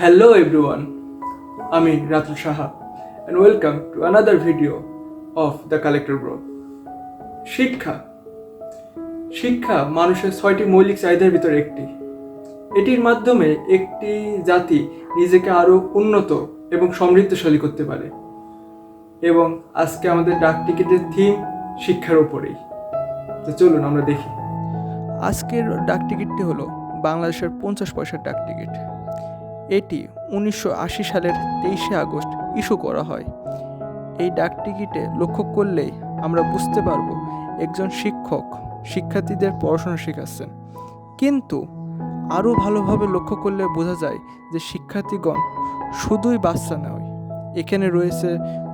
Hello everyone আমি Ratul Saha and welcome to another video of the collector bro শিক্ষা। শিক্ষা মানুষের ছয়টি মৌলিক চাহিদার ভিতরে একটি। এটির মাধ্যমে একটি জাতি নিজেকে আরও উন্নত এবং সমৃদ্ধশালী করতে পারে। এবং আজকে আমাদের ডাক টিকিটের থিম শিক্ষার ওপরেই তো চলুন, আমরা দেখি। আজকের ডাক টিকিটটি হলো বাংলাদেশের পঞ্চাশ পয়সার ডাক টিকিট। এটি উনিশশো আশি সালের তেইশে আগস্ট ইস্যু করা হয়। এই ডাক টিকিটে লক্ষ্য করলেই আমরা বুঝতে পারব একজন শিক্ষক, শিক্ষার্থীদের পড়াশোনা শেখাচ্ছেন। কিন্তু আরও ভালোভাবে লক্ষ্য করলে বোঝা যায় যে শিক্ষার্থীগণ শুধুই বাচ্চা নয়, এখানে রয়েছে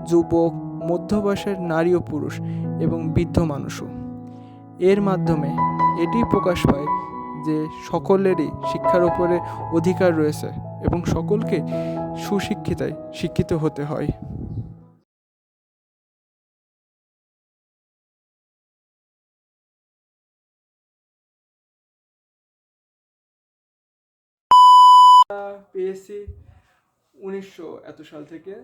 যুবক, মধ্যবয়সের নারী ও পুরুষ এবং বৃদ্ধ মানুষও। এর মাধ্যমে এটি প্রকাশ পায় যে সকলেরই শিক্ষার উপরে অধিকার রয়েছে। এবং সকলকে সুশিক্ষিতায় শিক্ষিত হতে হয়। পেয়েছি উনিশশো এত সাল থেকে।